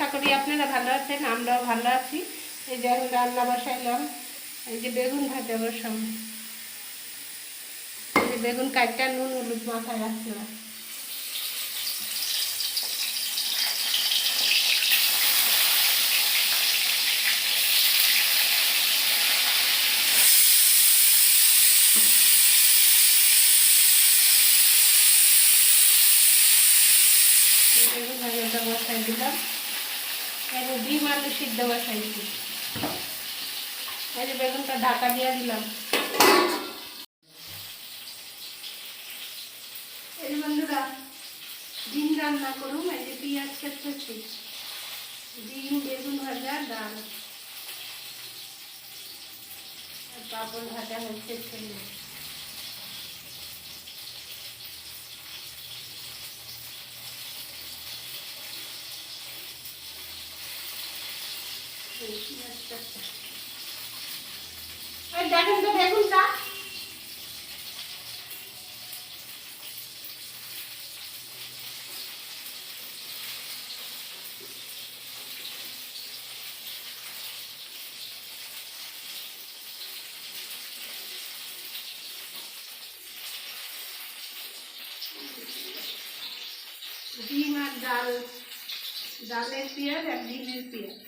আশা করি আপনারা ভালো আছেন, আমরাও ভালো আছি। এই যে আমি রান্না বসাইলাম, এই যে বেগুন ভাজা বসাম। এই যে বেগুন কাটটা নুন হলুদ মাথায় রাখলাম। বেগুন ভাজাটা বসাই দিলাম। এই ডিম আলু সিদ্ধ বসাইছি। এই যে বেগুনটা ঢাকা দিয়ে দিলাম। এই বন্ধুরা, ডিম রান্না করুন, এই যে পেঁয়াজ কেটেছি ডিম, বেগুন ভাজা, ডাল। পাপড় ভাজা হচ্ছে ছেলে দেখেন তো বেগুনটা ডিম আর ডাল ডালের পেঁয়াজ আর ডিমের পেঁয়াজ।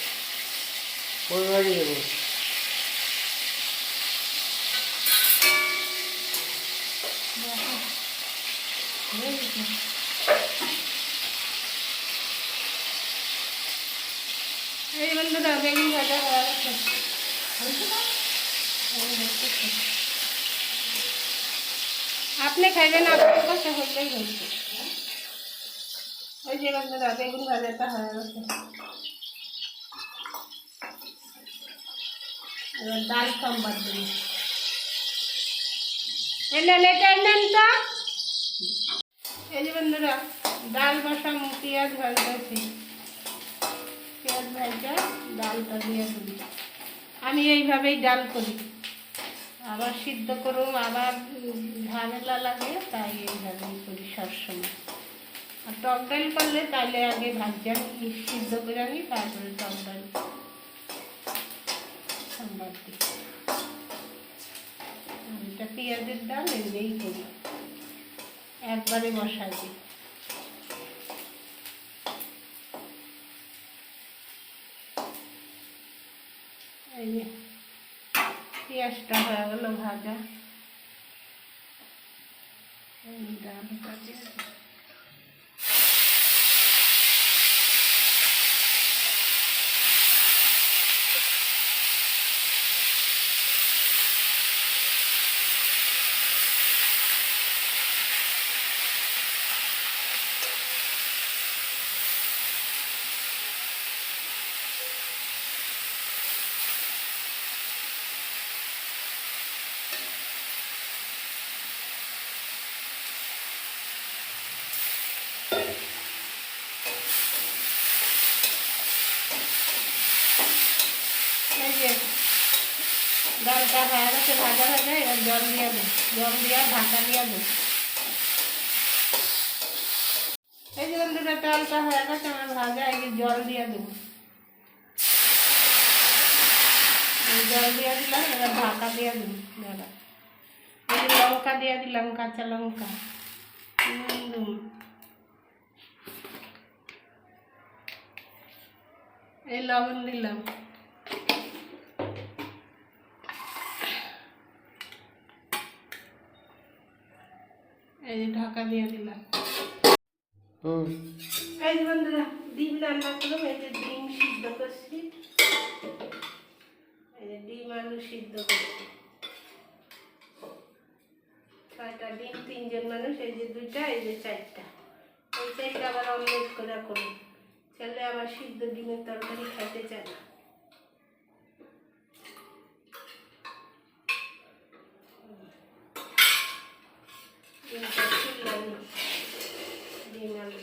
পরে লাগিয়ে দেবো এই বন্ধুরা বেগুন ভাজা হয়ে গেছে আপনি খাইবেন আপনার কাছে হলেই হয়েছে ওই যে বন্ধুরা বেগুন ভাজাটা হয়ে গেছে সম্বাদ দিন এলেন এটা নেন তো। এই যে বন্ধুরা ডাল বসাম পেঁয়াজ ভাজতেছি পেঁয়াজ ভাজা ডালটা দিয়ে দিই আমি এইভাবেই ডাল করি। আবার সিদ্ধ করুম আবার ঝামেলা লাগে তাই এইভাবেই করি সবসময়। আর টক ডাল করলে তাহলে আগে ভাজা সিদ্ধ করে নিই তারপরে টক ডাল। আর এটা পেঁয়াজের ডাল এমনিই করি। একবারে বসাই পেঁয়াজটা হয়ে গেল ভাজা। ডালটা দিয়ে দিই। এই যে গেছে ভাজা ভাজা, এবার জল দিয়ে দেব, জল দিয়ে ঢাকা দিয়ে দেব। এই যে বন্ধুরা, ডালটা হয়ে গেছে, আমার ভাজা, এই জল দিয়ে দেব। জল দিয়ে দিলাম, এবার ঢাকা দিয়ে দেব, দাদা। এই লঙ্কা দিয়ে দিলাম, কাঁচা লঙ্কা। এই লবণ দিলাম। এই যে ঢাকা দিয়ে দিলাম। এই যে বন্ধুরা ডিম রান্না করলাম এই যে ডিম সিদ্ধ করছি। এই যে ডিম আলু সিদ্ধ করছি। ছয়টা ডিম তিনজন মানুষ এই যে দুইটা এই যে চারটা। এই চারটা আবার অমলেট করে করুন। ছেলে আবার সিদ্ধ ডিমের তরকারি খাইতে চায় না ডিমটা ছিললাম ডিম আলু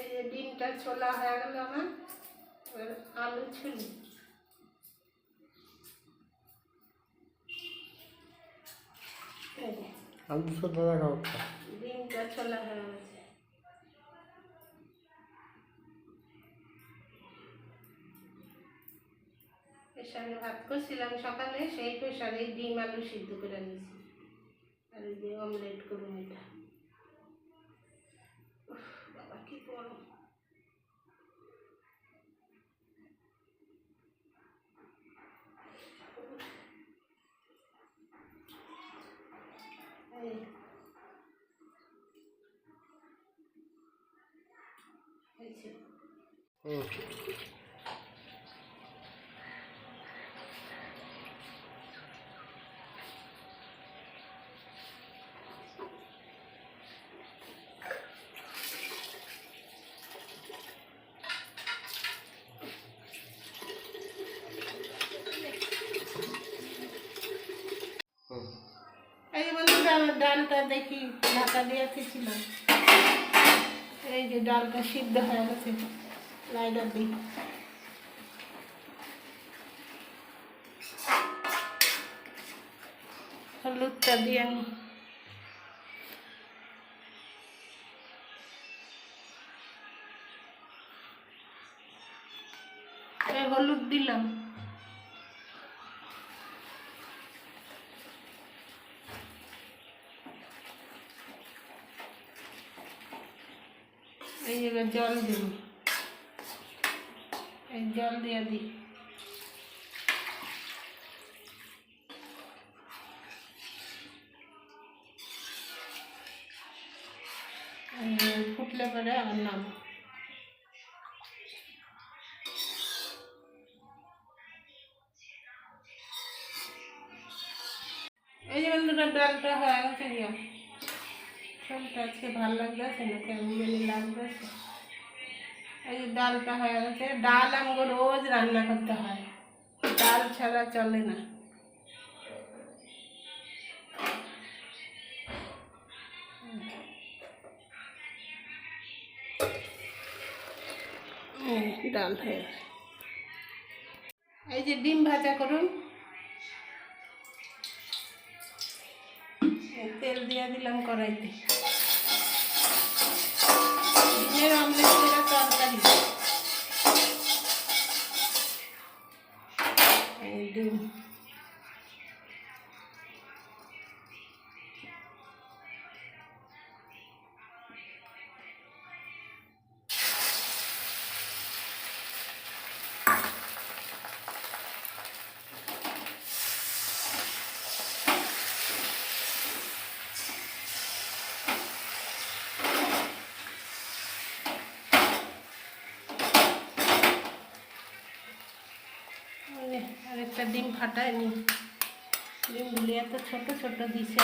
এই যে ডিমটা ছোলা হয়ে গেল আমার। এবার আলু ছুলি আলু ডিমটা ছোলা হয়ে গেছে প্রেশারে ভাত করছিলাম সকালে সেই প্রেশারে ডিম আলু সিদ্ধ করে নিয়েছি। আর যে অমলেট করুন এটা উফ, বাবা কি গরম এই হয়েছে হুম হুম এই যে বন্ধুরা, আমার ডালটা দেখি, ঢাকা দিয়ে ছিল এই যে ডালটা সিদ্ধ হয়ে গেছে। লাইটার দিই হলুদটা দিয়ে এই হলুদ দিলাম এই জল দিন এই জল দিয়ে দিই ফুটলে পরে আবার নাম এই যে ডালটা হয়ে গেছে আজকে ভালো লাগতেছে না কেমন লাগতেছে এই যে ডালটা হয়ে গেছে। ডাল আমাকে রোজ রান্না করতে হয়। ডাল ছাড়া চলে না। ডাল হয়ে এই যে ডিম ভাজা করুন। তেল দিয়ে দিলাম কড়াইতে। ডিম ফাটায়নি। ডিমগুলি এত ছোট ছোট দিছে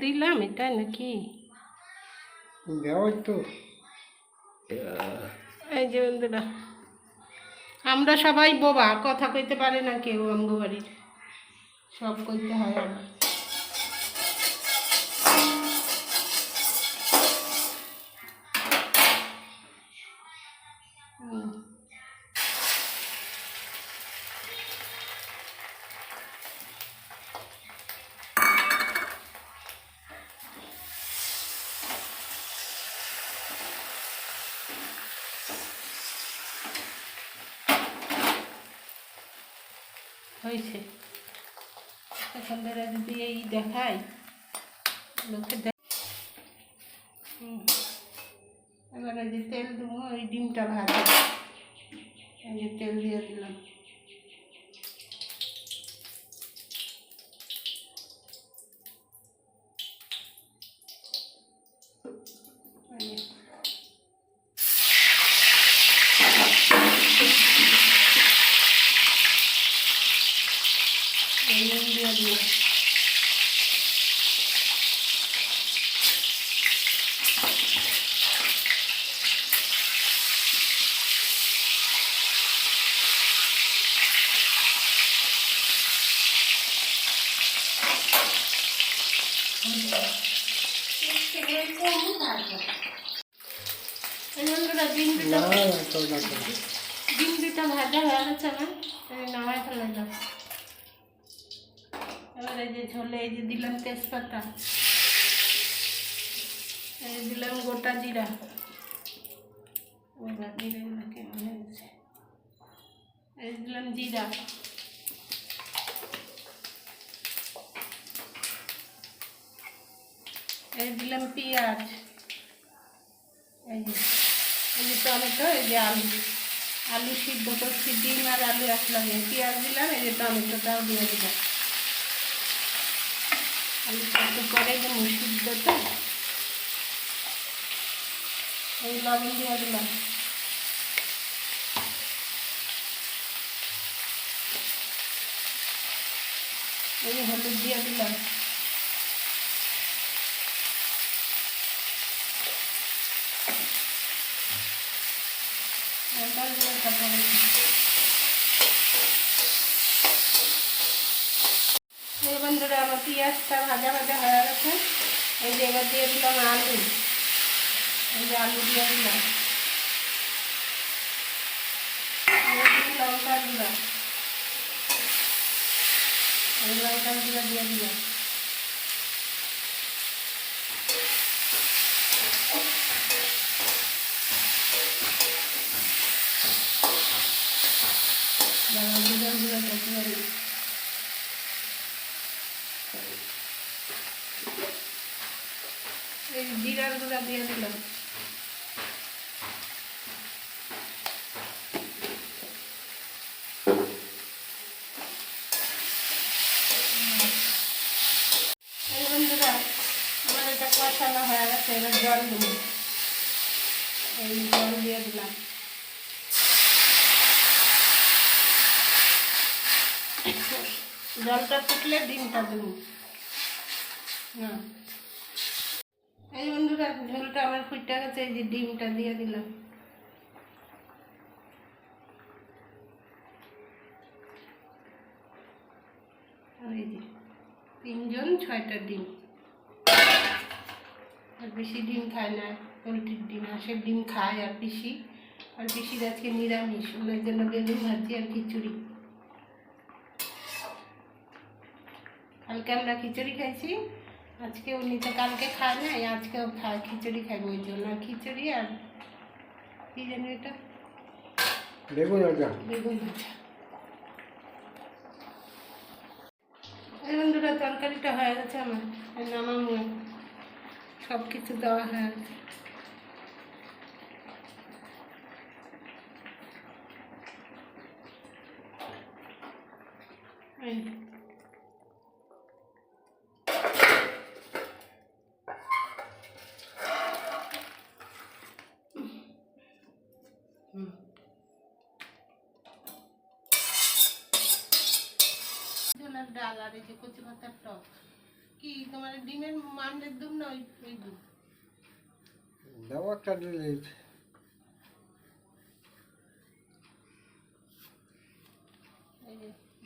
দিলাম এটা নাকি? দেওয়াই তো। এই যে বন্ধুরা আমরা সবাই বোবা কথা কইতে পারে না কেউ আমগো বাড়ির সব করতে হয় আমার হয়েছে। এখন ধরে যদি এই দেখাই। লোকে দেখ হুম। যে তেল দেবো, ওই ডিমটা ভাজা এই যে তেল দিয়ে দিলাম এই যে। এই নুন দিয়ে দিলাম এই বন্ধুরা ডিম দুটো না তো না তো ডিম দুটো ভাজা হয়ে গেছে না এই নামাই ফেলাইলাম এবার এই যে ঝোলে, এই যে দিলাম তেজপাতা, এই দিলাম গোটা জিরা। গোটা জিরা এই দিলাম জিরা। এই দিলাম পেঁয়াজ। এই যে এই যে টমেটো, এই যে আলু। আলু সিদ্ধ করছি, ডিম আর আলু এক লাগে পেঁয়াজ দিলাম, এই যে টমেটোটাও দিয়ে দিলাম। আলু সিদ্ধ করে যে সিদ্ধ তো এই লবণ দিয়ে দিলাম। এই হলুদ দিয়ে দিলাম এবার দিয়ে তারপরে এই বন্ধুরা আমার পেঁয়াজটা ভাজা ভাজা হয়ে গেছে। এই যে এবার দিয়ে দিলাম আলু। এই যে আলু দিয়ে দিলাম। লঙ্কা গুঁড়া। এই লঙ্কা গুঁড়া দিয়ে দিলাম। গুঁড়া গুঁড়া করতে পারি এই জিরার গুঁড়া দিয়ে দিলাম। জল দিয়ে দিলাম। জলটা ফুটলে ডিমটা দেবো। হ্যাঁ এই বন্ধুরা, ঝোলটা আমার ফুটে গেছে, এই যে ডিমটা দিয়ে দিলাম। যে তিনজন, ছয়টা ডিম। আর বেশি ডিম খায় না, পোলট্রির ডিম, হাঁসের ডিম খায় আর পিসি। আর পিসির আজকে নিরামিষ, ওনার জন্য বেগুন ভাজি আর খিচুড়ি। কালকে আমরা খিচুড়ি খাইছি। আজকে ও নিতে কালকে খায় না আজকেও খায় খিচুড়ি খাইবো ওই জন্য খিচুড়ি আর কি জানি এটা? বেগুন আজা বেগুন ভাজা। বন্ধুরা তরকারিটা হয়ে গেছে আমার নানা নামাবো সব কিছু দেওয়া হয়ে গেছে এই হুম ছোলার ডাল আর এই যে কচি পাতার টক কি তোমার ডিমের মান্ডের দুম না ওই ওই দুম দাও একটা ডিলিট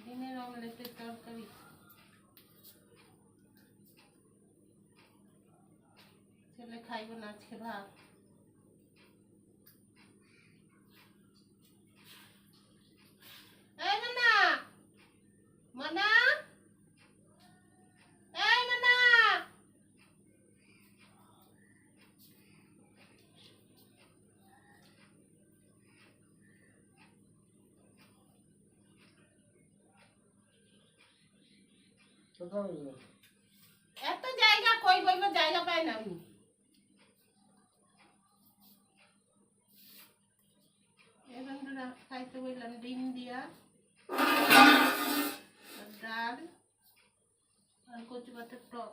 ডিমের অমলেটের তরকারি ছেলে খাইব না আজকে ভাত এই মানা মানা এই মানা কোথাও নেই। এত জায়গা কই বইব জায়গা পাই না আমি। খাইতে বললাম ডিম দিয়া, ডাল, আর কচু পাতার টক।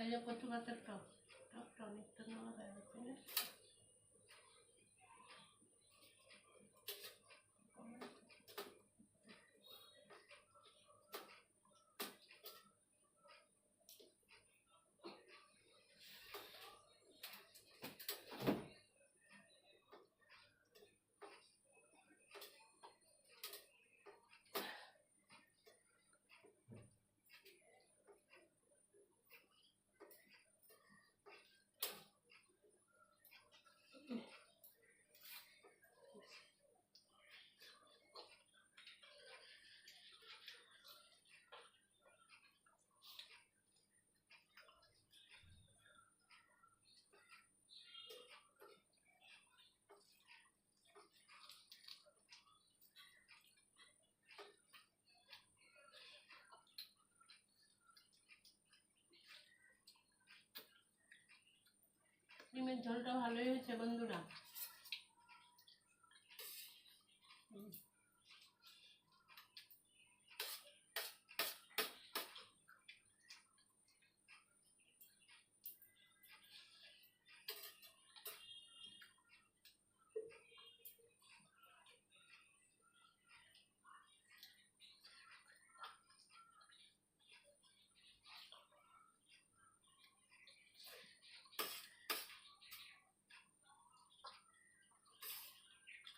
এই কচু পাতার টক, টকটা অনেকটা নেওয়া হয়ে গেছে ডিমের ঝোলটা ভালোই হয়েছে বন্ধুরা।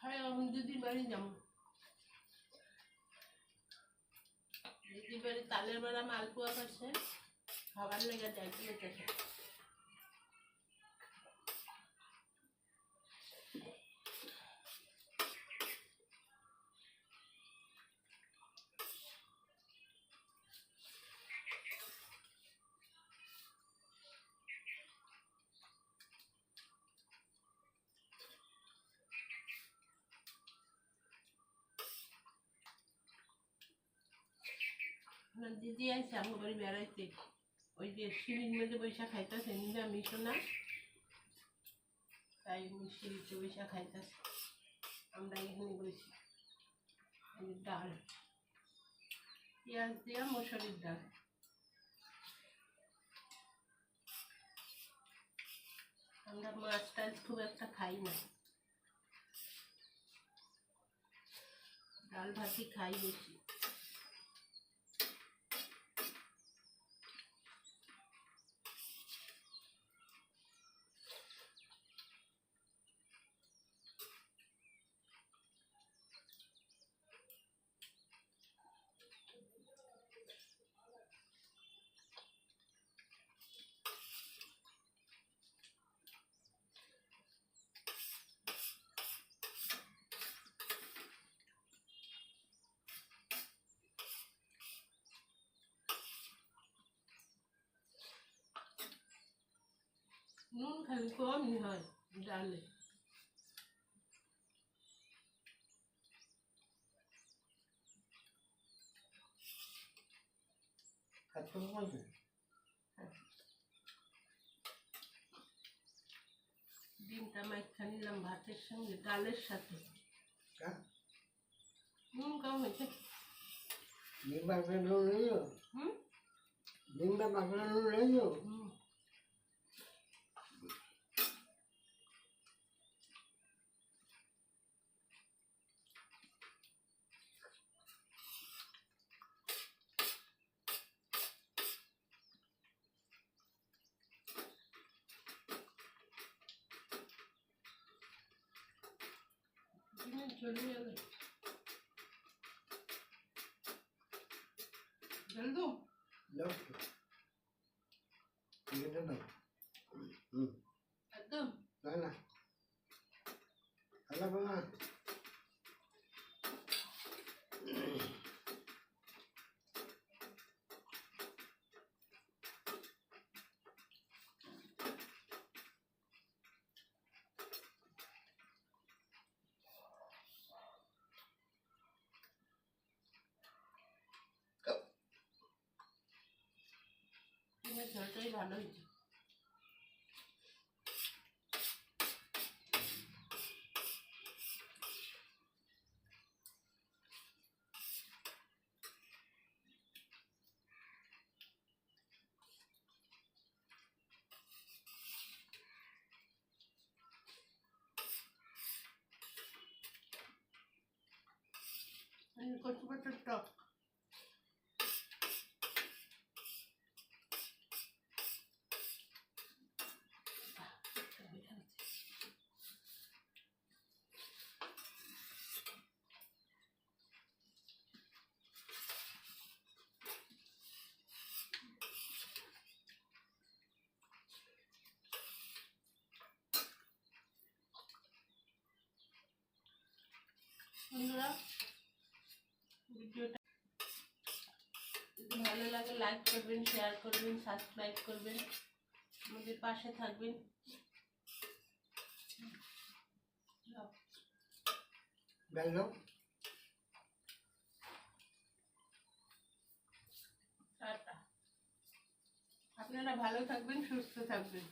খাই আমি দিদি বাড়ি যাব দিদি বাড়ি তালের বেলা মালপোয়া করছে খাবার লেগে যাইতে আমার দিদি আছে আমার বাড়ি বেড়াইতে ওই যে সিঁড়ির মধ্যে বৈশা খাইতেছে নিজে নিরামিষ না তাই সিঁড়িতে বৈশা খাইতেছে আমরা এখানে বসি ডাল পেঁয়াজ দিয়া মসুরির ডাল আমরা মাছ টাছ খুব একটা খাই না ডাল ভাতই খাই বেশি। নুন খালি কমই হয় ডালে ডিমটা মাইখা নিলাম ভাতের সঙ্গে ডালের সাথে নুন কম হয়েছে ডিম মাখলে নুন হুম ডিমটা মাখলে নুন নিয়েছো হুম ডিমের ঝোল যাবে জল দো দাও একটু চিকেনটা দাও হুম একদম না না আল্লাহ বাবা ডিমের ঝোলটাই ভালো হয়েছে কচু পাতার টক বন্ধুরা ভিডিওটা যদি ভালো লাগে লাইক করবেন শেয়ার করবেন সাবস্ক্রাইব করবেন আমাদের পাশে থাকবেন। আপনারা ভালো থাকবেন সুস্থ থাকবেন।